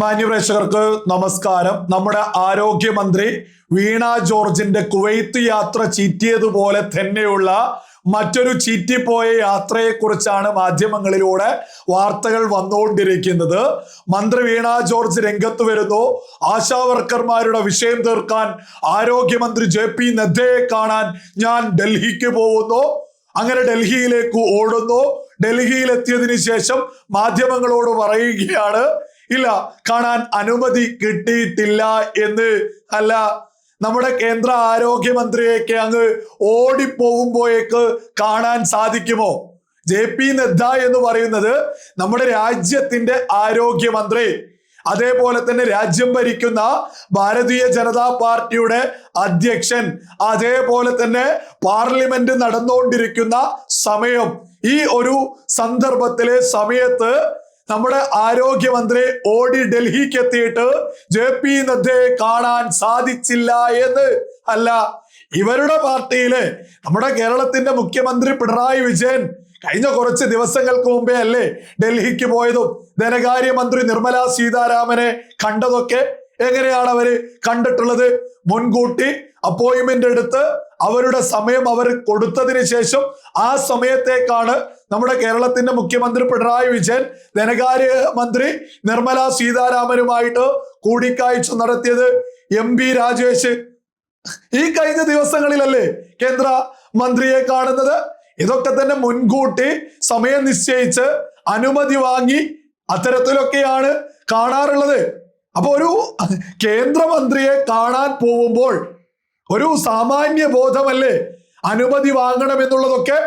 മാന്യപ്രേക്ഷകർക്ക് നമസ്കാരം. നമ്മുടെ ആരോഗ്യമന്ത്രി വീണ ജോർജിന്റെ കുവൈത്ത് യാത്ര ചീറ്റിയതുപോലെ തന്നെയുള്ള മറ്റൊരു ചീറ്റിപ്പോയ യാത്രയെക്കുറിച്ചാണ് മാധ്യമങ്ങളിലൂടെ വാർത്തകൾ വന്നുകൊണ്ടിരിക്കുന്നത്. മന്ത്രി വീണ ജോർജ് രംഗത്ത് വരുന്നു. ആശാവർക്കർമാരുടെ വിഷയം തീർക്കാൻ ആരോഗ്യമന്ത്രി ജെ പി നദ്ദയെ കാണാൻ ഞാൻ ഡൽഹിക്ക് പോകുന്നു. അങ്ങനെ ഡൽഹിയിലേക്ക് ഓടുന്നു. ഡൽഹിയിൽ എത്തിയതിനു ശേഷം മാധ്യമങ്ങളോട് പറയുകയാണ് ഇല്ല കാണാൻ അനുമതി കിട്ടിയിട്ടില്ല എന്ന്. അല്ല നമ്മുടെ കേന്ദ്ര ആരോഗ്യമന്ത്രിയൊക്കെ അങ്ങ് ഓടിപ്പോകുമ്പോഴേക്ക് കാണാൻ സാധിക്കുമോ? ജെ പി നദ്ദ എന്ന് പറയുന്നത് നമ്മുടെ രാജ്യത്തിന്റെ ആരോഗ്യമന്ത്രി. അതേപോലെ തന്നെ രാജ്യം ഭരിക്കുന്ന ഭാരതീയ ജനതാ പാർട്ടിയുടെ അധ്യക്ഷൻ. അതേപോലെ തന്നെ പാർലമെന്റ് നടന്നുകൊണ്ടിരിക്കുന്ന സമയം. ഈ ഒരു സന്ദർഭത്തിലെ സമയത്ത് നമ്മുടെ ആരോഗ്യമന്ത്രി ഓടി ഡൽഹിക്ക് എത്തിയിട്ട് ജെ പി നദ്ദയെ കാണാൻ സാധിച്ചില്ല എന്ന്. അല്ല ഇവരുടെ പാർട്ടിയിൽ നമ്മുടെ കേരളത്തിന്റെ മുഖ്യമന്ത്രി പിണറായി വിജയൻ കഴിഞ്ഞ കുറച്ച് ദിവസങ്ങൾക്ക് മുമ്പേ അല്ലേ ഡൽഹിക്ക് പോയതും ധനകാര്യമന്ത്രി നിർമ്മല സീതാരാമനെ കണ്ടതൊക്കെ എങ്ങനെയാണ് അവർ കണ്ടിട്ടുള്ളത്? മുൻകൂട്ടി അപ്പോയിന്റ്മെന്റ് എടുത്ത് അവരുടെ സമയം അവർ കൊടുത്തതിന് ശേഷം ആ സമയത്തേക്കാണ് നമ്മുടെ കേരളത്തിന്റെ മുഖ്യമന്ത്രി പിണറായി വിജയൻ ധനകാര്യ മന്ത്രി നിർമ്മല സീതാരാമനുമായിട്ട് കൂടിക്കാഴ്ച നടത്തിയത് എം പി രാജേഷ്. ഈ കഴിഞ്ഞ ദിവസങ്ങളിലല്ലേ കേന്ദ്ര മന്ത്രിയെ കാണുന്നത്? ഇതൊക്കെ തന്നെ മുൻകൂട്ടി സമയം നിശ്ചയിച്ച് അനുമതി വാങ്ങി അത്തരത്തിലൊക്കെയാണ് കാണാറുള്ളത്. അപ്പൊ ഒരു കേന്ദ്രമന്ത്രിയെ കാണാൻ പോകുമ്പോൾ ഒരു സാമാന്യ ബോധമല്ലേ അനുമതി വാങ്ങണം എന്നുള്ളതൊക്കെ?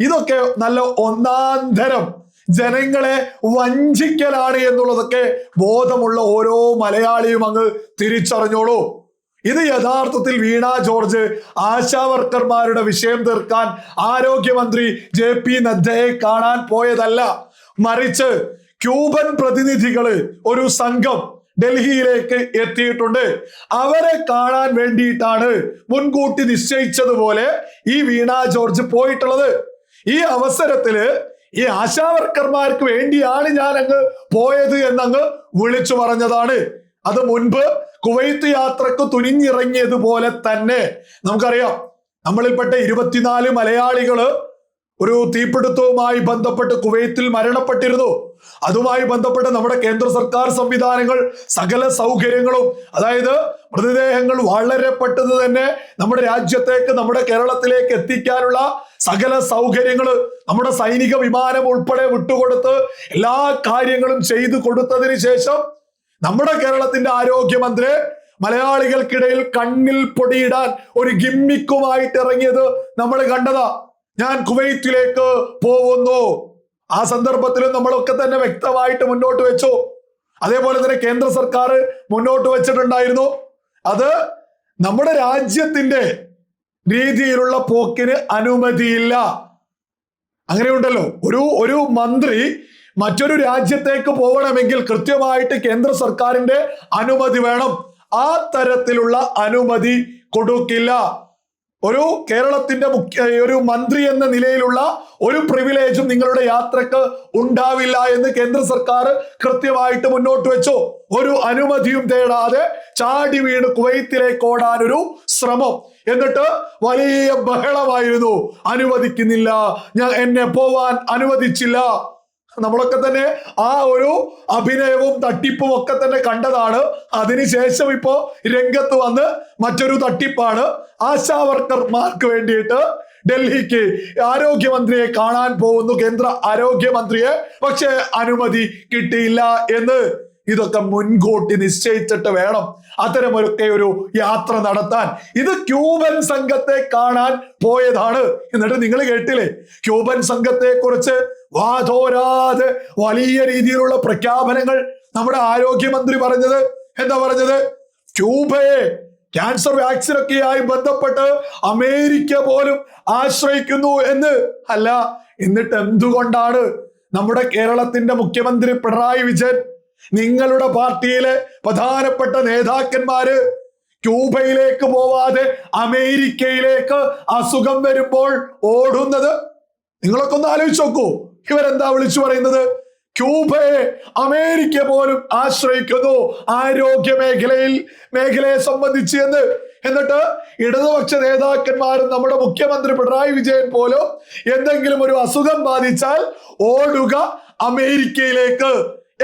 ഇതൊക്കെ നല്ല ഒന്നാന്തരം. ജനങ്ങളെ വഞ്ചിക്കലാണ് എന്നുള്ളതൊക്കെ ബോധമുള്ള ഓരോ മലയാളിയും അങ്ങ് തിരിച്ചറിഞ്ഞോളൂ. ഇത് യഥാർത്ഥത്തിൽ വീണ ജോർജ് ആശാവർക്കർമാരുടെ വിഷയം തീർക്കാൻ ആരോഗ്യമന്ത്രി ജെ പി നദ്ദയെ കാണാൻ പോയതല്ല. മറിച്ച് ക്യൂബൻ പ്രതിനിധികൾ ഒരു സംഘം ഡൽഹിയിലേക്ക് എത്തിയിട്ടുണ്ട്. അവരെ കാണാൻ വേണ്ടിയിട്ടാണ് മുൻകൂട്ടി നിശ്ചയിച്ചതുപോലെ ഈ വീണ ജോർജ് പോയിട്ടുള്ളത്. ഈ അവസരത്തിൽ ഈ ആശാവർക്കർമാർക്ക് വേണ്ടിയാണ് ഞാൻ അങ്ങ് പോയത് എന്നങ്ങ് വിളിച്ചു പറഞ്ഞതാണ്. അത് മുൻപ് കുവൈത്ത് യാത്രയ്ക്ക് തുനിഞ്ഞിറങ്ങിയതുപോലെ തന്നെ. നമുക്കറിയാം നമ്മളിൽപ്പെട്ട ഇരുപത്തിനാല് മലയാളികൾ ഒരു തീപിടുത്തവുമായി ബന്ധപ്പെട്ട് കുവൈത്തിൽ മരണപ്പെട്ടിരുന്നു. അതുമായി ബന്ധപ്പെട്ട് നമ്മുടെ കേന്ദ്ര സർക്കാർ സംവിധാനങ്ങൾ സകല സൗകര്യങ്ങളും അതായത് മൃതദേഹങ്ങൾ വളരെ പെട്ടെന്ന് തന്നെ നമ്മുടെ രാജ്യത്തേക്ക് നമ്മുടെ കേരളത്തിലേക്ക് എത്തിക്കാനുള്ള സകല സൗകര്യങ്ങൾ നമ്മുടെ സൈനിക വിമാനം ഉൾപ്പെടെ വിട്ടുകൊടുത്ത് എല്ലാ കാര്യങ്ങളും ചെയ്തു കൊടുത്തതിന് ശേഷം നമ്മുടെ കേരളത്തിന്റെ ആരോഗ്യമന്ത്രി മലയാളികൾക്കിടയിൽ കണ്ണിൽ പൊടിയിടാൻ ഒരു ഗിമ്മിക്കുമായിട്ട് ഇറങ്ങിയത് നമ്മൾ കണ്ടതാ. ഞാൻ കുവൈത്തിലേക്ക് പോകുന്നു. ആ സന്ദർഭത്തിലും നമ്മളൊക്കെ തന്നെ വ്യക്തമായിട്ട് മുന്നോട്ട് വെച്ചു. അതേപോലെ തന്നെ കേന്ദ്ര സർക്കാർ മുന്നോട്ട് വെച്ചിട്ടുണ്ടായിരുന്നു. അത് നമ്മുടെ രാജ്യത്തിന്റെ രീതിയിലുള്ള പോക്കിന് അനുമതിയില്ല. അങ്ങനെയുണ്ടല്ലോ. ഒരു ഒരു മന്ത്രി മറ്റൊരു രാജ്യത്തേക്ക് പോകണമെങ്കിൽ കൃത്യമായിട്ട് കേന്ദ്ര സർക്കാരിന്റെ അനുമതി വേണം. ആ തരത്തിലുള്ള അനുമതി കൊടുക്കില്ല. ഒരു കേരളത്തിന്റെ മുഖ്യ ഒരു മന്ത്രി എന്ന നിലയിലുള്ള ഒരു പ്രിവിലേജും നിങ്ങളുടെ യാത്രയ്ക്ക് ഉണ്ടാവില്ല എന്ന് കേന്ദ്ര സർക്കാർ കൃത്യമായിട്ട് മുന്നോട്ട് വെച്ചു. ഒരു അനുമതിയും തേടാതെ ചാടി വീണ് കുവൈത്തിലേക്ക് ഒരു ശ്രമം. എന്നിട്ട് വലിയ ബഹളമായിരുന്നു. അനുവദിക്കുന്നില്ല. ഞാൻ എന്നെ പോവാൻ അനുവദിച്ചില്ല. നമ്മളൊക്കെ തന്നെ ആ ഒരു അഭിനയവും തട്ടിപ്പും ഒക്കെ തന്നെ കണ്ടതാണ്. അതിനുശേഷം ഇപ്പോ രംഗത്ത് വന്ന് മറ്റൊരു തട്ടിപ്പാണ് ആശാ വർക്കർമാർക്ക് വേണ്ടിയിട്ട് ഡൽഹിക്ക് ആരോഗ്യമന്ത്രിയെ കാണാൻ പോകുന്നു. കേന്ദ്ര ആരോഗ്യമന്ത്രിയെ. പക്ഷേ അനുമതി കിട്ടിയില്ല എന്ന് ഇതൊക്കെ മുൻകൂട്ടി നിശ്ചയിച്ചിട്ട് വേണം അത്തരമൊക്കെ ഒരു യാത്ര നടത്താൻ. ഇത് ക്യൂബൻ സംഘത്തെ കാണാൻ പോയതാണ്. എന്നിട്ട് നിങ്ങൾ കേട്ടില്ലേ? ക്യൂബൻ സംഘത്തെ കുറിച്ച് വാതോരാതെ വലിയ രീതിയിലുള്ള പ്രഖ്യാപനങ്ങൾ നമ്മുടെ ആരോഗ്യമന്ത്രി പറഞ്ഞത്. എന്താ പറഞ്ഞത്? ക്യൂബയെ ക്യാൻസർ വാക്സിനൊക്കെയായി ബന്ധപ്പെട്ട് അമേരിക്ക പോലും ആശ്രയിക്കുന്നു എന്ന്. അല്ല എന്നിട്ട് എന്തുകൊണ്ടാണ് നമ്മുടെ കേരളത്തിന്റെ മുഖ്യമന്ത്രി പിണറായി വിജയൻ നിങ്ങളുടെ പാർട്ടിയിലെ പ്രധാനപ്പെട്ട നേതാക്കന്മാര് ക്യൂബയിലേക്ക് പോവാതെ അമേരിക്കയിലേക്ക് അസുഖം വരുമ്പോൾ ഓടുന്നത്? നിങ്ങളൊക്കെ ഒന്ന് ആലോചിച്ച് നോക്കൂ. ഇവരെന്താ വിളിച്ചു പറയുന്നത്? ക്യൂബയെ അമേരിക്ക പോലും ആശ്രയിക്കുന്നു ആരോഗ്യ മേഖലയിൽ മേഖലയെ സംബന്ധിച്ച് എന്ന്. എന്നിട്ട് ഇടതുപക്ഷ നേതാക്കന്മാരും നമ്മുടെ മുഖ്യമന്ത്രി പിണറായി വിജയൻ പോലും എന്തെങ്കിലും ഒരു അസുഖം ബാധിച്ചാൽ ഓടുക അമേരിക്കയിലേക്ക്.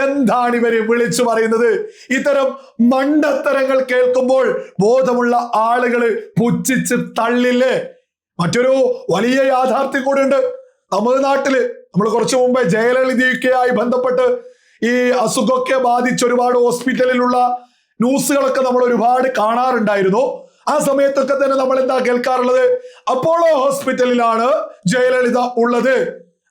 എന്താണ് ഇവർ വിളിച്ചു പറയുന്നത്? ഇത്തരം മണ്ടത്തരങ്ങൾ കേൾക്കുമ്പോൾ ബോധമുള്ള ആളുകൾ പുച്ഛിച്ച് തള്ളില്ലേ? മറ്റൊരു വലിയ യാഥാർത്ഥ്യം കൂടെ ഉണ്ട്. തമിഴ്നാട്ടിൽ നമ്മൾ കുറച്ചു മുമ്പേ ജയലളിതയൊക്കെയായി ബന്ധപ്പെട്ട് ഈ അസുഖമൊക്കെ ബാധിച്ച് ഒരുപാട് ഹോസ്പിറ്റലിലുള്ള ന്യൂസുകളൊക്കെ നമ്മൾ ഒരുപാട് കാണാറുണ്ടായിരുന്നു. ആ സമയത്തൊക്കെ തന്നെ നമ്മൾ എന്താ കേൾക്കാറുള്ളത്? അപ്പോളോ ഹോസ്പിറ്റലിലാണ് ജയലളിത ഉള്ളത്.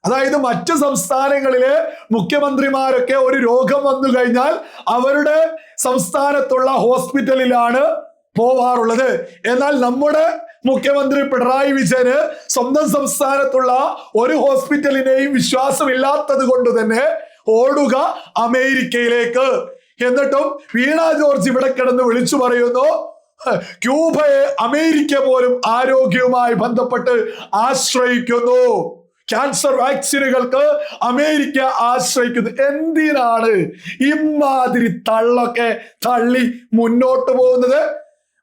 അതായത് മറ്റ് സംസ്ഥാനങ്ങളിലെ മുഖ്യമന്ത്രിമാരൊക്കെ ഒരു രോഗം വന്നു കഴിഞ്ഞാൽ അവരുടെ സംസ്ഥാനത്തുള്ള ഹോസ്പിറ്റലിലാണ് പോവാറുള്ളത്. എന്നാൽ നമ്മുടെ മുഖ്യമന്ത്രി പിണറായി വിജയന് സ്വന്തം സംസ്ഥാനത്തുള്ള ഒരു ഹോസ്പിറ്റലിനെയും വിശ്വാസമില്ലാത്തത് കൊണ്ട് തന്നെ ഓടുക അമേരിക്കയിലേക്ക്. എന്നിട്ടും വീണ ജോർജ് ഇവിടെ കിടന്ന് വിളിച്ചു പറയുന്നു ക്യൂബയെ അമേരിക്ക പോലും ആരോഗ്യവുമായി ബന്ധപ്പെട്ട് ആശ്രയിക്കുന്നു. ക്യാൻസർ വാക്സിനുകൾക്ക് അമേരിക്ക ആശ്രയിക്കുന്നു. എന്തിനാണ് ഇമാതിരി തള്ളൊക്കെ തള്ളി മുന്നോട്ട് പോകുന്നത്?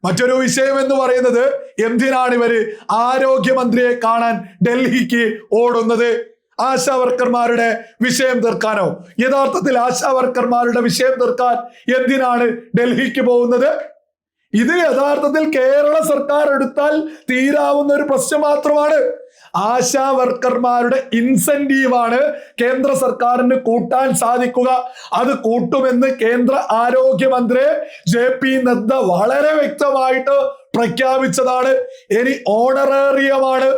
മറ്റൊരു വിഷയം എന്ന് പറയുന്നത് എന്തിനാണ് ഇവർ ആരോഗ്യമന്ത്രിയെ കാണാൻ ഡൽഹിക്ക് ഓടുന്നത്? ആശാ വർക്കർമാരുടെ വിഷയം തീർക്കാനോ? യഥാർത്ഥത്തിൽ ആശാ വർക്കർമാരുടെ വിഷയം തീർക്കാൻ എന്തിനാണ് ഡൽഹിക്ക് പോകുന്നത്? ഇത് യഥാർത്ഥത്തിൽ കേരള സർക്കാർ എടുത്താൽ തീരാവുന്ന ഒരു പ്രശ്നം മാത്രമാണ്. ആശാ വർക്കർമാരുടെ ഇൻസെന്റീവാണ് കേന്ദ്ര സർക്കാരിന് കൂട്ടാൻ സാധിക്കുക. അത് കൂട്ടുമെന്ന് കേന്ദ്ര ആരോഗ്യമന്ത്രി ജെ പി നദ്ദ വളരെ വ്യക്തമായിട്ട് പ്രഖ്യാപിച്ചതാണ്. ഇനി ഓണറേറിയമാണ്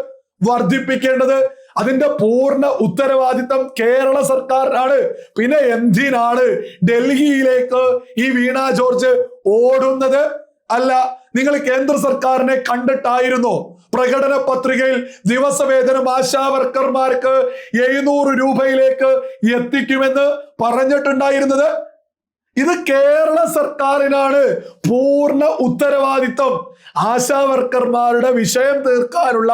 വർദ്ധിപ്പിക്കേണ്ടത്. അതിന്റെ പൂർണ ഉത്തരവാദിത്തം കേരള സർക്കാരിനാണ്. പിന്നെ എന്തിനാണ് ഡൽഹിയിലേക്ക് ഈ വീണ ജോർജ് ഓടുന്നത്? അല്ല നിങ്ങൾ കേന്ദ്ര സർക്കാരിനെ കണ്ടിട്ടായിരുന്നോ? പ്രകടന പത്രികയിൽ ദിവസവേതനം ആശാവർക്കർമാർക്ക് എഴുന്നൂറ് രൂപയിലേക്ക് എത്തിക്കുമെന്ന് പറഞ്ഞിട്ടുണ്ടായിരുന്നത്? ഇത് കേരള സർക്കാരിനാണ് പൂർണ ഉത്തരവാദിത്വം ആശാവർക്കർമാരുടെ വിഷയം തീർക്കാനുള്ള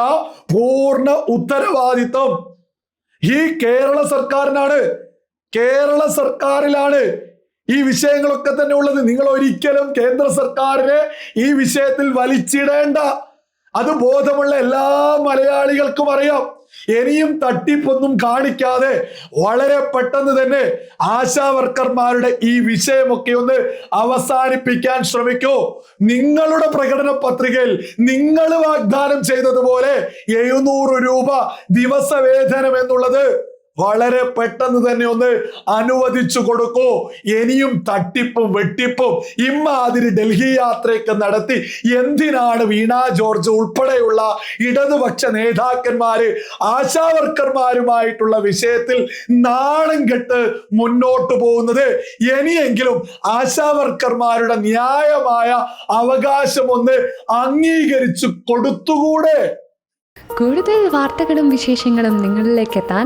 പൂർണ ഉത്തരവാദിത്വം ഈ കേരള സർക്കാരിനാണ് കേരള സർക്കാരിലാണ് ഈ വിഷയങ്ങളൊക്കെ തന്നെ ഉള്ളത്. നിങ്ങൾ ഒരിക്കലും കേന്ദ്ര സർക്കാരിനെ ഈ വിഷയത്തിൽ വലിച്ചിടേണ്ട. അത് ബോധമുള്ള എല്ലാ മലയാളികൾക്കും അറിയാം. ഇനിയും തട്ടിപ്പൊന്നും കാണിക്കാതെ വളരെ പെട്ടെന്ന് തന്നെ ആശാ വർക്കർമാരുടെ ഈ വിഷയമൊക്കെ ഒന്ന് അവസാനിപ്പിക്കാൻ ശ്രമിക്കൂ. നിങ്ങളുടെ പ്രകടന പത്രികയിൽ നിങ്ങൾ വാഗ്ദാനം ചെയ്തതുപോലെ എഴുന്നൂറ് രൂപ ദിവസവേതനം എന്നുള്ളത് വളരെ പെട്ടെന്ന് തന്നെ ഒന്ന് അനുവദിച്ചു കൊടുക്കൂ. ഇനിയും തട്ടിപ്പും വെട്ടിപ്പും ഇമ്മാതിരി ഡൽഹി യാത്രയൊക്കെ നടത്തി എന്തിനാണ് വീണ ജോർജ് ഉൾപ്പെടെയുള്ള ഇടതുപക്ഷ നേതാക്കന്മാര് ആശാവർക്കർമാരുമായിട്ടുള്ള വിഷയത്തിൽ നാണം കെട്ട് മുന്നോട്ട് പോകുന്നത്? ഇനിയെങ്കിലും ആശാവർക്കർമാരുടെ ന്യായമായ അവകാശം ഒന്ന് അംഗീകരിച്ചു കൊടുത്തുകൂടെ? കൂടുതൽ വാർത്തകളും വിശേഷങ്ങളും നിങ്ങളിലേക്ക് എത്താൻ